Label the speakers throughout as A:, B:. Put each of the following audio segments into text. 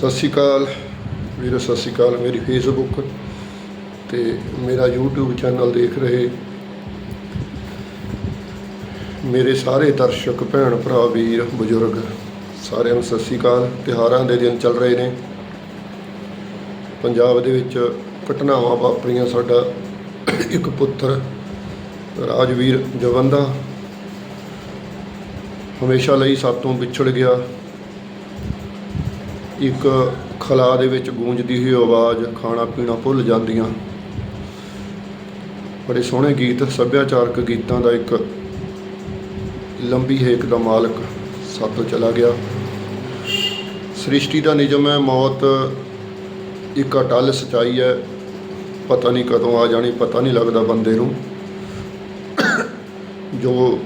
A: ਸਤਿ ਸ਼੍ਰੀ ਅਕਾਲ। ਵੀਰੋ, ਸਤਿ ਸ਼੍ਰੀ ਅਕਾਲ। ਮੇਰੀ ਫੇਸਬੁੱਕ ਤੇ ਮੇਰਾ YouTube ਚੈਨਲ ਦੇਖ ਰਹੇ ਮੇਰੇ ਸਾਰੇ ਦਰਸ਼ਕ, ਭੈਣ, ਭਰਾ, ਵੀਰ, ਬਜ਼ੁਰਗ, ਸਾਰਿਆਂ ਨੂੰ ਸਤਿ ਸ਼੍ਰੀ ਅਕਾਲ। ਤਿਉਹਾਰਾਂ ਦੇ ਦਿਨ ਚੱਲ ਰਹੇ ਨੇ। ਪੰਜਾਬ ਦੇ ਵਿੱਚ ਘਟਨਾਵਾਂ ਵਾਪਰੀਆਂ। ਸਾਡਾ ਇੱਕ ਪੁੱਤਰ ਰਾਜਵੀਰ ਜਵੰਦਾ ਹਮੇਸ਼ਾ ਲਈ ਸਾਤੋਂ ਵਿਛੜ ਗਿਆ। ਇੱਕ ਖਲਾ ਦੇ ਵਿੱਚ ਗੂੰਜਦੀ ਹੋਈ ਆਵਾਜ਼ ਖਾਣਾ ਪੀਣਾ ਭੁੱਲ ਜਾਂਦੀਆਂ। ਬੜੇ ਸੋਹਣੇ ਗੀਤ, ਸੱਭਿਆਚਾਰਕ ਗੀਤਾਂ ਦਾ ਇੱਕ ਲੰਬੀ ਹੇਕ ਦਾ ਮਾਲਕ ਸਾਤੋਂ ਚਲਾ ਗਿਆ। ਸ੍ਰਿਸ਼ਟੀ ਦਾ ਨਿਯਮ ਹੈ, ਮੌਤ ਇੱਕ ਅਟਲ ਸਚਾਈ ਹੈ। ਪਤਾ ਨਹੀਂ ਕਦੋਂ ਆ ਜਾਣੀ, ਪਤਾ ਨਹੀਂ ਲੱਗਦਾ ਬੰਦੇ ਨੂੰ। ਜੋ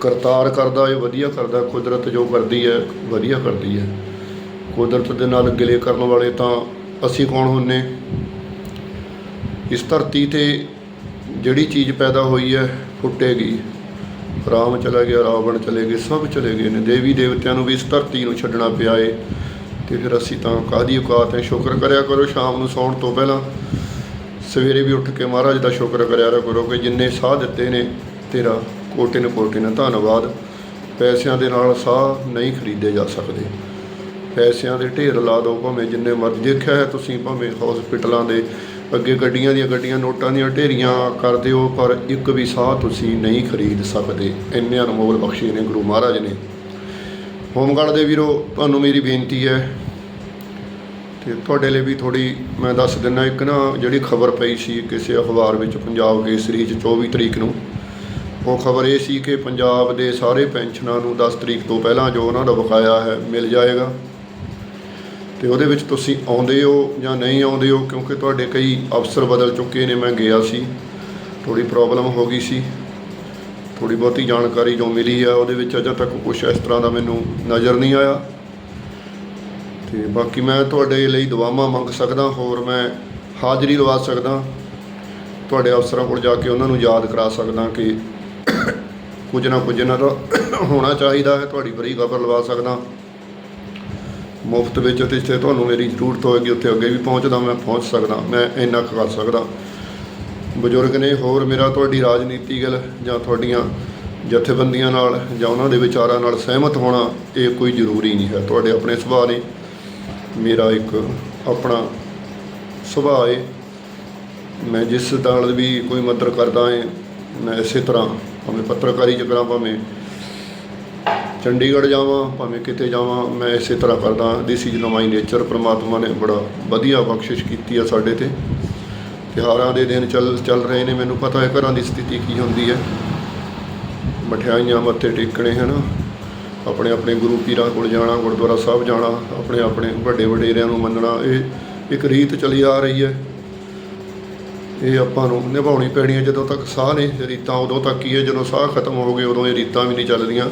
A: ਕਰਤਾਰ ਕਰਦਾ ਹੈ ਵਧੀਆ ਕਰਦਾ, ਕੁਦਰਤ ਜੋ ਕਰਦੀ ਹੈ, ਵਧੀਆ ਕਰਦੀ ਹੈ। ਕੁਦਰਤ ਦੇ ਨਾਲ ਗਿਲੇ ਕਰਨ ਵਾਲੇ ਤਾਂ ਅਸੀਂ ਕੌਣ ਹੁੰਨੇ? ਇਸ ਧਰਤੀ ਤੇ ਜਿਹੜੀ ਚੀਜ਼ ਪੈਦਾ ਹੋਈ ਹੈ, ਫੁੱਟੇਗੀ। ਰਾਮ ਚਲਾ ਗਿਆ, ਰਾਵਣ ਚਲੇ ਗਏ, ਸਭ ਚਲੇ ਗਏ ਨੇ। ਦੇਵੀ ਦੇਵਤਿਆਂ ਨੂੰ ਵੀ ਇਸ ਧਰਤੀ ਨੂੰ ਛੱਡਣਾ ਪਿਆ ਏ। ਤੇ ਫਿਰ ਅਸੀਂ ਤਾਂ ਕਾਹਦੀ ਔਕਾਤ ਹੈ? ਸ਼ੁਕਰ ਕਰਿਆ ਕਰੋ, ਸ਼ਾਮ ਨੂੰ ਸੌਣ ਤੋਂ ਪਹਿਲਾਂ ਸਵੇਰੇ ਵੀ ਉੱਠ ਕੇ ਮਹਾਰਾਜ ਦਾ ਸ਼ੁਕਰ ਕਰਿਆ ਕਰੋ ਕਿ ਜਿੰਨੇ ਸਾਹ ਦਿੱਤੇ ਨੇ, ਤੇਰਾ ਕੋਟੇ ਨੇ ਕੋਟੇ ਨੇ ਧੰਨਵਾਦ। ਪੈਸਿਆਂ ਦੇ ਨਾਲ ਸਾਹ ਨਹੀਂ ਖਰੀਦੇ ਜਾ ਸਕਦੇ। ਪੈਸਿਆਂ ਦੇ ਢੇਰ ਲਾ ਦਿਓ, ਭਾਵੇਂ ਜਿੰਨੇ ਮਰਜ਼ੀ ਦੇਖਿਆ ਹੈ ਤੁਸੀਂ, ਭਾਵੇਂ ਹਸਪੀਟਲਾਂ ਦੇ ਅੱਗੇ ਗੱਡੀਆਂ ਦੀਆਂ ਗੱਡੀਆਂ, ਨੋਟਾਂ ਦੀਆਂ ਢੇਰੀਆਂ ਕਰ ਦਿਓ, ਪਰ ਇੱਕ ਵੀ ਸਾਹ ਤੁਸੀਂ ਨਹੀਂ ਖਰੀਦ ਸਕਦੇ। ਇੰਨੇ ਅਨਮੋਲ ਬਖਸ਼ੇ ਨੇ ਗੁਰੂ ਮਹਾਰਾਜ ਨੇ। ਹੋਮਗਾਰਡ ਦੇ ਵੀਰੋ, ਤੁਹਾਨੂੰ ਮੇਰੀ ਬੇਨਤੀ ਹੈ ਤੇ ਤੁਹਾਡੇ ਲਈ ਵੀ ਥੋੜੀ ਮੈਂ ਦੱਸ ਦਿੰਦਾ, ਇੱਕ ਨਾ ਜਿਹੜੀ ਖਬਰ ਪਈ ਸੀ ਕਿਸੇ ਅਖਬਾਰ ਵਿੱਚ ਪੰਜਾਬ ਕੇਸਰੀ 'ਚ 24 ਤਰੀਕ ਨੂੰ, ਉਹ ਖਬਰ ਇਹ ਸੀ ਕਿ ਪੰਜਾਬ ਦੇ ਸਾਰੇ ਪੈਨਸ਼ਨਾਂ ਨੂੰ 10 ਤਰੀਕ ਤੋਂ ਪਹਿਲਾਂ ਜੋ ਉਹਨਾਂ ਦਾ ਬਕਾਇਆ ਹੈ, ਮਿਲ ਜਾਏਗਾ। ਤੇ ਉਹਦੇ ਵਿੱਚ ਤੁਸੀਂ ਆਉਂਦੇ ਹੋ ਜਾਂ ਨਹੀਂ ਆਉਂਦੇ ਹੋ, ਕਿਉਂਕਿ ਤੁਹਾਡੇ ਕਈ ਅਫਸਰ ਬਦਲ ਚੁੱਕੇ ਨੇ, ਮੈਂ ਗਿਆ ਸੀ। ਥੋੜੀ ਪ੍ਰੋਬਲਮ ਹੋ ਗਈ ਸੀ। ਥੋੜੀ ਬਹੁਤੀ ਜਾਣਕਾਰੀ ਜੋ ਮਿਲੀ ਆ, ਉਹਦੇ ਵਿੱਚ ਅਜੇ ਤੱਕ ਕੁਝ ਇਸ ਤਰ੍ਹਾਂ ਦਾ ਮੈਨੂੰ ਨਜ਼ਰ ਨਹੀਂ ਆਇਆ। ਤੇ ਬਾਕੀ ਮੈਂ ਤੁਹਾਡੇ ਲਈ ਦੁਆਵਾਂ ਮੰਗ ਸਕਦਾ, ਹੋਰ ਮੈਂ ਹਾਜ਼ਰੀ ਲਵਾ ਸਕਦਾ। ਤੁਹਾਡੇ ਅਫਸਰਾਂ ਕੋਲ ਜਾ ਕੇ ਉਹਨਾਂ ਨੂੰ ਯਾਦ ਕਰਾ ਸਕਦਾ ਕਿ ਕੁਝ ਨਾ ਕੁਝ ਇਹਨਾਂ ਦਾ ਹੋਣਾ ਚਾਹੀਦਾ ਹੈ, ਤੁਹਾਡੀ ਫਰੀ ਖਬਰ ਲਵਾ ਸਕਦਾ। ਮੁਫਤ ਵਿੱਚ ਤੇ ਜਿੱਥੇ ਤੁਹਾਨੂੰ ਮੇਰੀ ਜ਼ਰੂਰਤ ਹੋਏਗੀ, ਉੱਥੇ ਅੱਗੇ ਵੀ ਪਹੁੰਚਦਾ ਮੈਂ, ਪਹੁੰਚ ਸਕਦਾ, ਮੈਂ ਇੰਨਾ ਕੁ ਕਰ ਸਕਦਾ। ਬਜ਼ੁਰਗ ਨੇ ਹੋਰ ਮੇਰਾ ਤੁਹਾਡੀ ਰਾਜਨੀਤੀ ਗੱਲ ਜਾਂ ਤੁਹਾਡੀਆਂ ਜਥੇਬੰਦੀਆਂ ਨਾਲ ਜਾਂ ਉਹਨਾਂ ਦੇ ਵਿਚਾਰਾਂ ਨਾਲ ਸਹਿਮਤ ਹੋਣਾ, ਇਹ ਕੋਈ ਜ਼ਰੂਰੀ ਨਹੀਂ ਹੈ। ਤੁਹਾਡੇ ਆਪਣੇ ਸੁਭਾਅ ਨੇ, ਮੇਰਾ ਇੱਕ ਆਪਣਾ ਸੁਭਾਅ ਹੈ ਮੈਂ ਜਿਸ ਨਾਲ ਵੀ ਕੋਈ ਮਦਦ ਕਰਦਾ ਹਾਂ ਮੈਂ ਇਸੇ ਤਰ੍ਹਾਂ ਭਾਵੇਂ ਪੱਤਰਕਾਰੀ ਚ ਕਰਾਂ ਭਾਵੇਂ ਚੰਡੀਗੜ੍ਹ ਜਾਵਾਂ, ਭਾਵੇਂ ਕਿਤੇ ਜਾਵਾਂ, ਮੈਂ ਇਸੇ ਤਰ੍ਹਾਂ ਕਰਦਾ। ਦਿਸ ਇਜ਼ ਮਾਈ ਨੇਚਰ ਪ੍ਰਮਾਤਮਾ ਨੇ ਬੜਾ ਵਧੀਆ ਬਖਸ਼ਿਸ਼ ਕੀਤੀ ਆ ਸਾਡੇ ਤੇ। ਤਿਉਹਾਰਾਂ ਦੇ ਦਿਨ ਚੱਲ ਚੱਲ ਰਹੇ ਨੇ। ਮੈਨੂੰ ਪਤਾ ਹੈ ਘਰਾਂ ਦੀ ਸਥਿਤੀ ਕੀ ਹੁੰਦੀ ਹੈ। ਮਠਿਆਈਆਂ ਮੱਥੇ ਟੇਕਣੇ, ਹਨ? ਆਪਣੇ ਆਪਣੇ ਗੁਰੂ ਪੀਰਾਂ ਕੋਲ ਜਾਣਾ, ਗੁਰਦੁਆਰਾ ਸਾਹਿਬ ਜਾਣਾ, ਆਪਣੇ ਆਪਣੇ ਵੱਡੇ ਵਡੇਰਿਆਂ ਨੂੰ ਮੰਨਣਾ। ਇਹ ਇੱਕ ਰੀਤ ਚਲੀ ਆ ਰਹੀ ਹੈ। ਇਹ ਆਪਾਂ ਨੂੰ ਨਿਭਾਉਣੀ ਪੈਣੀ ਹੈ। ਜਦੋਂ ਤੱਕ ਸਾਹ ਨੇ ਰੀਤਾਂ ਉਦੋਂ ਤੱਕ ਹੀ ਹੈ। ਜਦੋਂ ਸਾਹ ਖਤਮ ਹੋ ਗਏ, ਉਦੋਂ ਇਹ ਰੀਤਾਂ ਵੀ ਨਹੀਂ ਚੱਲਦੀਆਂ।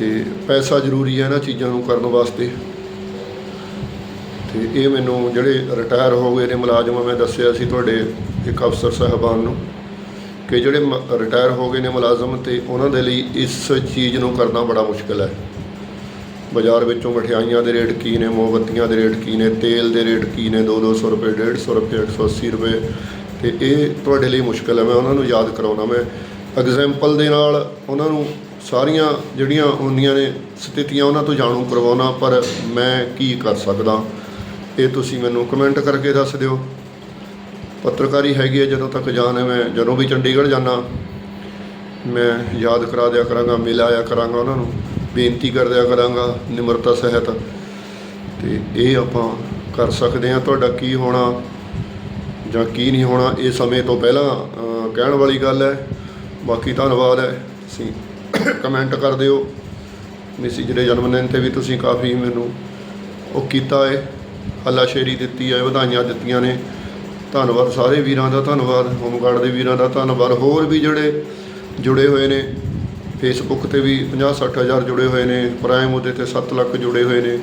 A: ਤੇ ਪੈਸਾ ਜ਼ਰੂਰੀ ਹੈ ਇਹਨਾਂ ਚੀਜ਼ਾਂ ਨੂੰ ਕਰਨ ਵਾਸਤੇ। ਤੇ ਇਹ ਮੈਨੂੰ ਜਿਹੜੇ ਰਿਟਾਇਰ ਹੋ ਗਏ ਨੇ ਮੁਲਾਜ਼ਮ, ਮੈਂ ਦੱਸਿਆ ਸੀ ਤੁਹਾਡੇ ਇੱਕ ਅਫਸਰ ਸਾਹਿਬਾਨ ਨੂੰ ਕਿ ਜਿਹੜੇ ਰਿਟਾਇਰ ਹੋ ਗਏ ਨੇ ਮੁਲਾਜ਼ਮ ਤੇ ਉਹਨਾਂ ਦੇ ਲਈ ਇਸ ਚੀਜ਼ ਨੂੰ ਕਰਨਾ ਬੜਾ ਮੁਸ਼ਕਲ ਹੈ। ਬਾਜ਼ਾਰ ਵਿੱਚੋਂ ਮਠਿਆਈਆਂ ਦੇ ਰੇਟ ਕੀ ਨੇ, ਮੋਮਬੱਤੀਆਂ ਦੇ ਰੇਟ ਕੀ ਨੇ, ਤੇਲ ਦੇ ਰੇਟ ਕੀ ਨੇ 2-200 ਰੁਪਏ 150 ਰੁਪਏ 180 ਰੁਪਏ। ਤੇ ਇਹ ਤੁਹਾਡੇ ਲਈ ਮੁਸ਼ਕਲ ਹੈ, ਮੈਂ ਉਹਨਾਂ ਨੂੰ ਯਾਦ ਕਰਾਉਣਾ। ਮੈਂ ਐਗਜ਼ਾਮਪਲ ਦੇ ਨਾਲ ਉਹਨਾਂ ਨੂੰ ਸਾਰੀਆਂ ਜਿਹੜੀਆਂ ਹੁੰਦੀਆਂ ਨੇ ਸਥਿਤੀਆਂ ਉਹਨਾਂ ਤੋਂ ਜਾਣੂ ਕਰਵਾਉਣਾ, ਪਰ ਮੈਂ ਕੀ ਕਰ ਸਕਦਾ? ਇਹ ਤੁਸੀਂ ਮੈਨੂੰ ਕਮੈਂਟ ਕਰਕੇ ਦੱਸ ਦਿਓ। ਪੱਤਰਕਾਰੀ ਹੈਗੀ ਹੈ, ਜਦੋਂ ਤੱਕ ਜਾਨ ਹੈ, ਮੈਂ ਜਦੋਂ ਵੀ ਚੰਡੀਗੜ੍ਹ ਜਾਣਾ ਮੈਂ ਯਾਦ ਕਰਾ ਦਿਆ ਕਰਾਂਗਾ, ਮਿਲ ਆਇਆ ਕਰਾਂਗਾ ਉਹਨਾਂ ਨੂੰ, ਬੇਨਤੀ ਕਰ ਦਿਆ ਕਰਾਂਗਾ, ਨਿਮਰਤਾ ਸਹਿਤ। ਤੇ ਇਹ ਆਪਾਂ ਕਰ ਸਕਦੇ ਹਾਂ, ਤੁਹਾਡਾ ਕੀ ਹੋਣਾ ਜਾਂ ਕੀ ਨਹੀਂ ਹੋਣਾ, ਇਹ ਸਮੇਂ ਤੋਂ ਪਹਿਲਾਂ ਕਹਿਣ ਵਾਲੀ ਗੱਲ ਹੈ। ਬਾਕੀ ਧੰਨਵਾਦ ਹੈ। ਤੁਸੀਂ ਕਮੈਂਟ ਕਰ ਦਿਓ। ਮੈਸੇਜ ਦੇ ਜਨਮ ਦਿਨ ਤੇ ਵੀ ਤੁਸੀਂ ਕਾਫੀ ਮੈਨੂੰ ਉਹ ਕੀਤਾ ਹੈ ਹੱਲਾਸ਼ੇਰੀ ਦਿੱਤੀ ਹੈ ਵਧਾਈਆਂ ਦਿੱਤੀਆਂ ਨੇ। ਧੰਨਵਾਦ ਸਾਰੇ ਵੀਰਾਂ ਦਾ ਧੰਨਵਾਦ ਹੋਮਗਾਰਡ ਦੇ ਵੀਰਾਂ ਦਾ ਧੰਨਵਾਦ। ਹੋਰ ਵੀ ਜਿਹੜੇ ਜੁੜੇ ਹੋਏ ਨੇ ਫੇਸਬੁੱਕ ਤੇ ਵੀ 50 60 ਹਜ਼ਾਰ ਜੁੜੇ ਹੋਏ ਨੇ ਪ੍ਰਾਈਮ ਉਹਦੇ ਤੇ 7 ਲੱਖ ਜੁੜੇ ਹੋਏ ਨੇ।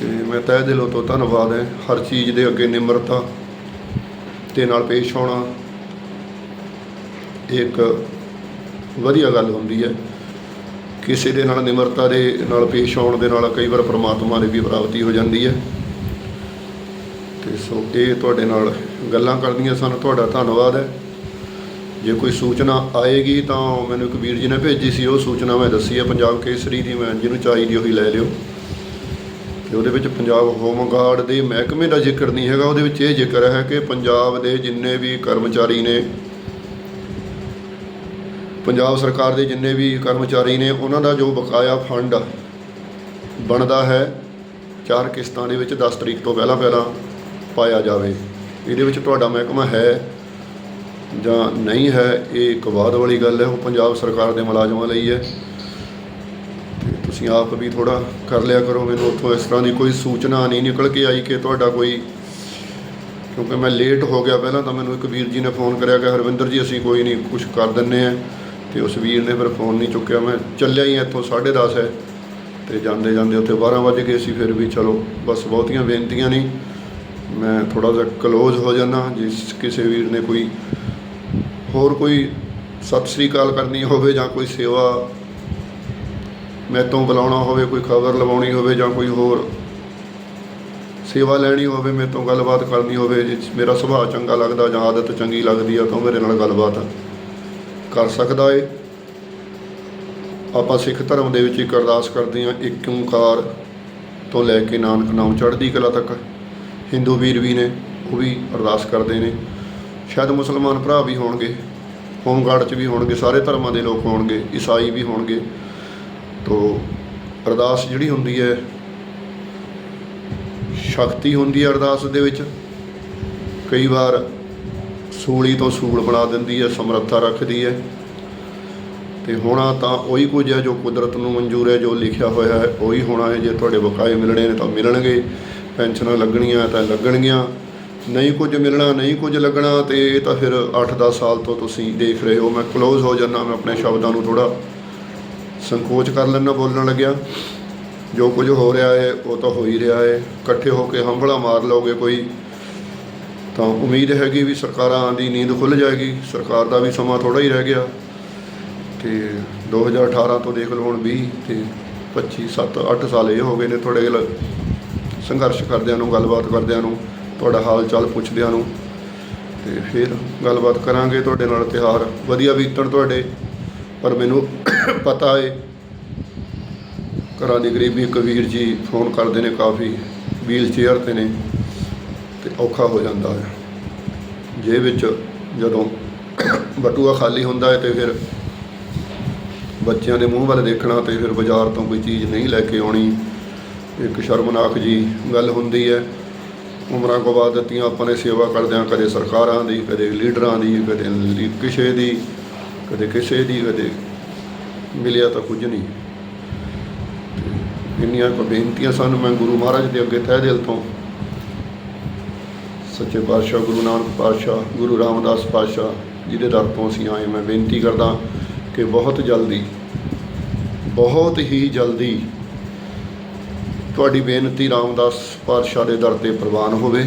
A: ਤੇ ਮੈਂ ਤਹਿ ਦਿਲੋਂ ਤੋਂ ਧੰਨਵਾਦ ਹੈ, ਹਰ ਚੀਜ਼ ਦੇ ਅੱਗੇ ਨਿਮਰਤਾ ਤੇ ਨਾਲ ਪੇਸ਼ ਆਉਣਾ ਇਹ ਇੱਕ ਵਧੀਆ ਗੱਲ ਹੁੰਦੀ ਹੈ। ਕਿਸੇ ਦੇ ਨਾਲ ਨਿਮਰਤਾ ਦੇ ਨਾਲ ਪੇਸ਼ ਆਉਣ ਦੇ ਨਾਲ ਕਈ ਵਾਰ ਪ੍ਰਮਾਤਮਾ ਦੀ ਵੀ ਪ੍ਰਾਪਤੀ ਹੋ ਜਾਂਦੀ ਹੈ। ਤੇ ਸੋ ਇਹ ਤੁਹਾਡੇ ਨਾਲ ਗੱਲਾਂ ਕਰਦੀਆਂ ਸਨ। ਤੁਹਾਡਾ ਧੰਨਵਾਦ ਹੈ। ਜੇ ਕੋਈ ਸੂਚਨਾ ਆਏਗੀ ਤਾਂ ਮੈਨੂੰ ਇੱਕ ਵੀਰ ਜੀ ਨੇ ਭੇਜੀ ਸੀ। ਉਹ ਸੂਚਨਾ ਮੈਂ ਦੱਸੀ ਹੈ। ਪੰਜਾਬ ਕੇਸਰੀ ਦੀ ਮੈਂ ਜਿਹਨੂੰ ਚਾਹੀਦੀ ਉਹੀ ਲੈ ਲਿਓ। ਤੇ ਉਹਦੇ ਵਿੱਚ ਪੰਜਾਬ ਹੋਮ ਗਾਰਡ ਦੇ ਮਹਿਕਮੇ ਦਾ ਜ਼ਿਕਰ ਨਹੀਂ ਹੈਗਾ। ਉਹਦੇ ਵਿੱਚ ਇਹ ਜ਼ਿਕਰ ਹੈ ਕਿ ਪੰਜਾਬ ਦੇ ਜਿੰਨੇ ਵੀ ਕਰਮਚਾਰੀ ਨੇ ਪੰਜਾਬ ਸਰਕਾਰ ਦੇ ਜਿੰਨੇ ਵੀ ਕਰਮਚਾਰੀ ਨੇ, ਉਹਨਾਂ ਦਾ ਜੋ ਬਕਾਇਆ ਫੰਡ ਬਣਦਾ ਹੈ, ਚਾਰ ਕਿਸ਼ਤਾਂ ਦੇ ਵਿੱਚ 10 ਤਰੀਕ ਤੋਂ ਪਹਿਲਾਂ ਪਹਿਲਾਂ ਪਾਇਆ ਜਾਵੇ। ਇਹਦੇ ਵਿੱਚ ਤੁਹਾਡਾ ਮਹਿਕਮਾ ਹੈ ਜਾਂ ਨਹੀਂ ਹੈ, ਇਹ ਇੱਕ ਬਾਅਦ ਵਾਲੀ ਗੱਲ ਹੈ, ਉਹ ਪੰਜਾਬ ਸਰਕਾਰ ਦੇ ਮੁਲਾਜ਼ਮਾਂ ਲਈ ਹੈ। ਤੇ ਤੁਸੀਂ ਆਪ ਵੀ ਥੋੜਾ ਕਰ ਲਿਆ ਕਰੋ, ਮੈਨੂੰ ਉੱਥੋਂ ਇਸ ਤਰ੍ਹਾਂ ਦੀ ਕੋਈ ਸੂਚਨਾ ਨਹੀਂ ਨਿਕਲ ਕੇ ਆਈ ਕਿ ਤੁਹਾਡਾ ਕੋਈ, ਕਿਉਂਕਿ ਮੈਂ ਲੇਟ ਹੋ ਗਿਆ ਪਹਿਲਾਂ, ਤਾਂ ਮੈਨੂੰ ਇੱਕ ਵੀਰ ਜੀ ਨੇ ਫੋਨ ਕਰਿਆ ਕਿ ਹਰਵਿੰਦਰ ਜੀ, ਅਸੀਂ ਕੋਈ ਨਹੀਂ ਕੁਝ ਕਰ ਦਿੰਨੇ ਆ ਤੇ ਉਸ ਵੀਰ ਨੇ ਫਿਰ ਫੋਨ ਨਹੀਂ ਚੁੱਕਿਆ। ਮੈਂ ਚੱਲਿਆ ਹੀ ਇੱਥੋਂ 10:30 ਹੈ ਤੇ ਜਾਂਦੇ ਜਾਂਦੇ ਉੱਥੇ 12 ਵਜੇ ਗਏ ਸੀ ਫਿਰ ਵੀ ਚਲੋ, ਬਸ ਬਹੁਤੀਆਂ ਬੇਨਤੀਆਂ ਨਹੀਂ ਮੈਂ ਥੋੜਾ ਜਿਹਾ ਕਲੋਜ਼ ਹੋ ਜਾਣਾ ਜਿਸ ਕਿਸੇ ਵੀਰ ਨੇ ਕੋਈ ਹੋਰ ਕੋਈ ਸਤਿ ਸ੍ਰੀ ਅਕਾਲ ਕਰਨੀ ਹੋਵੇ ਜਾਂ ਕੋਈ ਸੇਵਾ ਮੈਤੋਂ ਬੁਲਾਉਣਾ ਹੋਵੇ, ਕੋਈ ਖਬਰ ਲਵਾਉਣੀ ਹੋਵੇ ਜਾਂ ਕੋਈ ਹੋਰ ਸੇਵਾ ਲੈਣੀ ਹੋਵੇ ਮੇਰੇ ਤੋਂ ਗੱਲਬਾਤ ਕਰਨੀ ਹੋਵੇ ਜੇ ਮੇਰਾ ਸੁਭਾਅ ਚੰਗਾ ਲੱਗਦਾ ਜਾਂ ਆਦਤ ਚੰਗੀ ਲੱਗਦੀ ਆ, ਤਾਂ ਮੇਰੇ ਨਾਲ ਗੱਲਬਾਤ ਕਰ ਸਕਦਾ ਏ। ਆਪਾਂ ਸਿੱਖ ਧਰਮ ਦੇ ਵਿੱਚ ਇੱਕ ਅਰਦਾਸ ਕਰਦੇ ਹਾਂ, ਇੱਕ ਓੰਕਾਰ ਤੋਂ ਲੈ ਕੇ ਨਾਨਕ ਨਾਮ ਚੜ੍ਹਦੀ ਕਲਾ ਤੱਕ। ਹਿੰਦੂ ਵੀਰ ਵੀ ਨੇ, ਉਹ ਵੀ ਅਰਦਾਸ ਕਰਦੇ ਨੇ। ਸ਼ਾਇਦ ਮੁਸਲਮਾਨ ਭਰਾ ਵੀ ਹੋਣਗੇ, ਹੋਮਗਾਰਡ 'ਚ ਵੀ ਹੋਣਗੇ, ਸਾਰੇ ਧਰਮਾਂ ਦੇ ਲੋਕ ਹੋਣਗੇ, ਈਸਾਈ ਵੀ ਹੋਣਗੇ। ਤੋ ਅਰਦਾਸ ਜਿਹੜੀ ਹੁੰਦੀ ਹੈ, ਸ਼ਕਤੀ ਹੁੰਦੀ ਹੈ ਅਰਦਾਸ ਦੇ ਵਿੱਚ। ਕਈ ਵਾਰ ਸੂਲੀ ਤੋਂ ਸੂਲ ਬਣਾ ਦਿੰਦੀ ਹੈ, ਸਮਰੱਥਾ ਰੱਖਦੀ ਹੈ। ਤੇ ਹੋਣਾ ਤਾਂ ਉਹੀ ਕੁਝ ਹੈ ਜੋ ਕੁਦਰਤ ਨੂੰ ਮਨਜ਼ੂਰ ਹੈ, ਜੋ ਲਿਖਿਆ ਹੋਇਆ ਹੈ, ਉਹੀ ਹੋਣਾ ਹੈ। ਜੇ ਤੁਹਾਡੇ ਬਕਾਏ ਮਿਲਣੇ ਨੇ ਤਾਂ ਮਿਲਣਗੇ, ਪੈਨਸ਼ਨਾਂ ਲੱਗਣੀਆਂ ਤਾਂ ਲੱਗਣਗੀਆਂ। ਨਹੀਂ ਕੁਝ ਮਿਲਣਾ, ਨਹੀਂ ਕੁਝ ਲੱਗਣਾ ਤੇ ਇਹ ਤਾਂ ਫਿਰ 8-10 ਸਾਲ ਤੋਂ ਤੁਸੀਂ ਦੇਖ ਰਹੇ ਹੋ। ਮੈਂ ক্লোਜ਼ ਹੋ ਜਾਣਾ ਮੈਂ ਆਪਣੇ ਸ਼ਬਦਾਂ ਨੂੰ ਥੋੜਾ ਸੰਕੋਚ ਕਰ ਲੈਣਾ ਬੋਲਣ ਲੱਗਿਆ। ਜੋ ਕੁਝ ਹੋ ਰਿਹਾ ਹੈ, ਉਹ ਤਾਂ ਹੋ ਹੀ ਰਿਹਾ ਹੈ। ਇਕੱਠੇ ਹੋ ਕੇ ਹੰਭਲਾ ਮਾਰ ਲਓਗੇ ਕੋਈ। ਤਾਂ ਉਮੀਦ ਹੈਗੀ ਵੀ ਸਰਕਾਰਾਂ ਦੀ ਨੀਂਦ ਖੁੱਲ ਜਾਏਗੀ। ਸਰਕਾਰ ਦਾ ਵੀ ਸਮਾਂ ਥੋੜਾ ਹੀ ਰਹਿ ਗਿਆ। ਤੇ 2018 ਤੋਂ ਦੇਖ ਲਓ ਹੁਣ 20 ਤੇ 25 7 8 ਸਾਲ ਇਹ ਹੋ ਗਏ ਨੇ ਤੁਹਾਡੇ ਨਾਲ ਸੰਘਰਸ਼ ਕਰਦਿਆਂ ਨੂੰ, ਗੱਲਬਾਤ ਕਰਦਿਆਂ ਨੂੰ, ਤੁਹਾਡਾ ਹਾਲ ਚਾਲ ਪੁੱਛਦਿਆਂ ਨੂੰ। ਤੇ ਫਿਰ ਗੱਲਬਾਤ ਕਰਾਂਗੇ ਤੁਹਾਡੇ ਨਾਲ ਤਿਉਹਾਰ। ਵਧੀਆ ਬੀਤਣ ਤੁਹਾਡੇ, ਪਰ ਮੈਨੂੰ ਪਤਾ ਏ, ਘਰਾਂ ਦੀ ਗਰੀਬੀ ਕਬੀਰ ਜੀ ਫੋਨ ਕਰਦੇ ਨੇ ਕਾਫੀ ਵੀਲ ਚੇਅਰ ਤੇ ਨੇ। ਔਖਾ ਹੋ ਜਾਂਦਾ ਹੈ। ਜੇ ਵਿੱਚ ਜਦੋਂ ਬਟੂਆ ਖਾਲੀ ਹੁੰਦਾ ਹੈ ਤੇ ਫਿਰ ਬੱਚਿਆਂ ਦੇ ਮੂੰਹ ਵੱਲ ਦੇਖਣਾ ਤੇ ਫਿਰ ਬਾਜ਼ਾਰ ਤੋਂ ਕੋਈ ਚੀਜ਼ ਨਹੀਂ ਲੈ ਕੇ ਆਉਣੀ, ਇੱਕ ਸ਼ਰਮਨਾਕ ਜੀ ਗੱਲ ਹੁੰਦੀ ਹੈ। ਉਮਰਾਂ ਕੋ ਬਾਅਦ ਦਿੱਤੀਆਂ ਆਪਾਂ ਨੇ ਸੇਵਾ ਕਰਦਿਆਂ ਕਦੇ ਸਰਕਾਰਾਂ ਦੀ, ਕਦੇ ਲੀਡਰਾਂ ਦੀ, ਕਦੇ ਕਿਸੇ ਦੀ, ਕਦੇ ਕਿਸੇ ਦੀ, ਕਦੇ ਮਿਲਿਆ ਤਾਂ ਕੁਝ ਨਹੀਂ। ਤੇ ਇੰਨੀਆਂ ਕੁ ਬੇਨਤੀਆਂ ਸਨ ਮੈਂ ਗੁਰੂ ਮਹਾਰਾਜ ਦੇ ਅੱਗੇ ਤਹਿ ਦਿਲ ਤੋਂ। ਸੱਚੇ ਪਾਤਸ਼ਾਹ, ਗੁਰੂ ਨਾਨਕ ਪਾਤਸ਼ਾਹ, ਗੁਰੂ ਰਾਮਦਾਸ ਪਾਤਸ਼ਾਹ ਜਿਹਦੇ ਦਰ ਤੋਂ ਅਸੀਂ ਆਏ ਮੈਂ ਬੇਨਤੀ ਕਰਦਾ ਕਿ ਬਹੁਤ ਜਲਦੀ, ਬਹੁਤ ਹੀ ਜਲਦੀ ਤੁਹਾਡੀ ਬੇਨਤੀ ਰਾਮਦਾਸ ਪਾਤਸ਼ਾਹ ਦੇ ਦਰ ਤੇ ਪ੍ਰਵਾਨ ਹੋਵੇ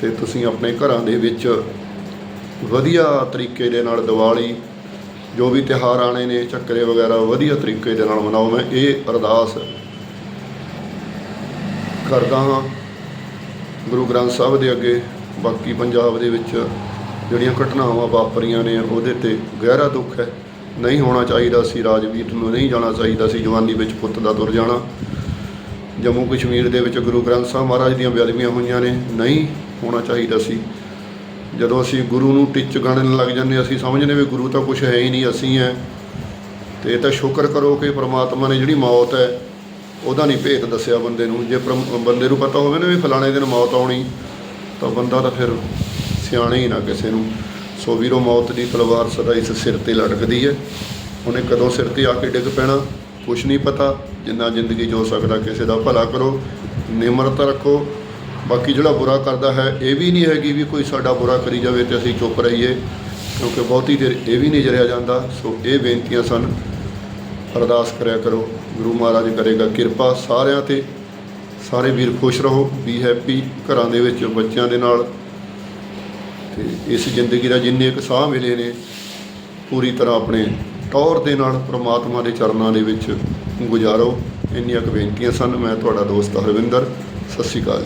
A: ਤੇ ਤੁਸੀਂ ਆਪਣੇ ਘਰਾਂ ਦੇ ਵਿੱਚ ਵਧੀਆ ਤਰੀਕੇ ਦੇ ਨਾਲ ਦੀਵਾਲੀ, ਜੋ ਵੀ ਤਿਉਹਾਰ ਆਣੇ ਨੇ, ਚੱਕਰੇ ਵਗੈਰਾ, ਵਧੀਆ ਤਰੀਕੇ ਦੇ ਨਾਲ ਮਨਾਓ। ਮੈਂ ਇਹ ਅਰਦਾਸ ਕਰਦਾ ਹਾਂ ਗੁਰੂ ਗ੍ਰੰਥ ਸਾਹਿਬ ਦੇ ਅੱਗੇ ਬਾਕੀ ਪੰਜਾਬ ਦੇ ਵਿੱਚ ਜਿਹੜੀਆਂ ਘਟਨਾਵਾਂ ਵਾਪਰੀਆਂ ਨੇ ਉਹਦੇ ਤੇ ਗਹਿਰਾ ਦੁੱਖ ਹੈ। ਨਹੀਂ ਹੋਣਾ ਚਾਹੀਦਾ ਸੀ, ਰਾਜਵੀਰ ਨੂੰ ਨਹੀਂ ਜਾਣਾ ਚਾਹੀਦਾ ਸੀ, ਜਵਾਨੀ ਵਿੱਚ ਪੁੱਤ ਦਾ ਤੁਰ ਜਾਣਾ। ਜੰਮੂ ਕਸ਼ਮੀਰ ਦੇ ਵਿੱਚ ਗੁਰੂ ਗ੍ਰੰਥ ਸਾਹਿਬ ਮਹਾਰਾਜ ਦੀਆਂ ਬੇਅਦਬੀਆਂ ਹੋਈਆਂ ਨੇ, ਨਹੀਂ ਹੋਣਾ ਚਾਹੀਦਾ ਸੀ। ਜਦੋਂ ਅਸੀਂ ਗੁਰੂ ਨੂੰ ਟਿੱਚ ਗਾਣਨ ਲੱਗ ਜਾਂਦੇ ਅਸੀਂ ਸਮਝਦੇ ਵੀ ਗੁਰੂ ਤਾਂ ਕੁਝ ਹੈ ਹੀ ਨਹੀਂ, ਅਸੀਂ ਹੈ। ਤੇ ਇਹ ਤਾਂ ਸ਼ੁਕਰ ਕਰੋ ਕਿ ਪ੍ਰਮਾਤਮਾ ਨੇ ਜਿਹੜੀ ਮੌਤ ਹੈ ਉਹਦਾ ਨਹੀਂ ਭੇਤ ਦੱਸਿਆ ਬੰਦੇ ਨੂੰ। ਜੇ ਪਰਮ ਬੰਦੇ ਨੂੰ ਪਤਾ ਹੋਵੇ ਨਾ ਵੀ ਫਲਾਣੇ ਦਿਨ ਮੌਤ ਆਉਣੀ, ਤਾਂ ਬੰਦਾ ਤਾਂ ਫਿਰ ਸਿਆਣਾ ਹੀ ਨਾ ਕਿਸੇ ਨੂੰ। ਸੋ ਵੀਰੋ, ਮੌਤ ਦੀ ਤਲਵਾਰ ਸਦਾ ਇਸ ਸਿਰ ਤੇ ਲਟਕਦੀ ਹੈ। ਉਹਨੇ ਕਦੋਂ ਸਿਰ ਤੇ ਆ ਕੇ ਡਿੱਗ ਪੈਣਾ, ਕੁਛ ਨਹੀਂ ਪਤਾ। ਜਿੰਨਾ ਜ਼ਿੰਦਗੀ ਜੋ ਸਕਦਾ ਕਿਸੇ ਦਾ ਭਲਾ ਕਰੋ, ਨਿਮਰਤਾ ਰੱਖੋ। ਬਾਕੀ ਜਿਹੜਾ ਬੁਰਾ ਕਰਦਾ ਹੈ, ਇਹ ਵੀ ਨਹੀਂ ਹੈਗੀ ਵੀ ਕੋਈ ਸਾਡਾ ਬੁਰਾ ਕਰੀ ਜਾਵੇ ਤੇ ਅਸੀਂ ਚੁੱਪ ਰਹੀਏ, ਕਿਉਂਕਿ ਬਹੁਤੀ ਦੇਰ ਇਹ ਵੀ ਨਹੀਂ ਜਰਿਆ ਜਾਂਦਾ। ਸੋ ਇਹ ਬੇਨਤੀਆਂ ਸਨ। ਅਰਦਾਸ ਕਰਿਆ ਕਰੋ। ਗੁਰੂ ਮਹਾਰਾਜ ਕਰੇਗਾ ਕਿਰਪਾ, ਸਾਰਿਆਂ ਤੇ ਸਾਰੇ ਵੀਰ ਖੁਸ਼ ਰਹੋ ਵੀ ਹੈਪੀ ਘਰਾਂ ਦੇ ਵਿੱਚ ਬੱਚਿਆਂ ਦੇ ਨਾਲ। ਤੇ ਇਸ ਜ਼ਿੰਦਗੀ ਦਾ ਜਿੰਨੇ ਕੁ ਸਾਹ ਮਿਲੇ ਨੇ, ਪੂਰੀ ਤਰ੍ਹਾਂ ਆਪਣੇ ਟੌਰ ਦੇ ਨਾਲ ਪ੍ਰਮਾਤਮਾ ਦੇ ਚਰਨਾਂ ਦੇ ਵਿੱਚ ਗੁਜ਼ਾਰੋ। ਇੰਨੀਆਂ ਕੁ ਬੇਨਤੀਆਂ ਸਨ। ਮੈਂ ਤੁਹਾਡਾ ਦੋਸਤ ਹਰਵਿੰਦਰ, ਸਤਿ ਸ਼੍ਰੀ ਅਕਾਲ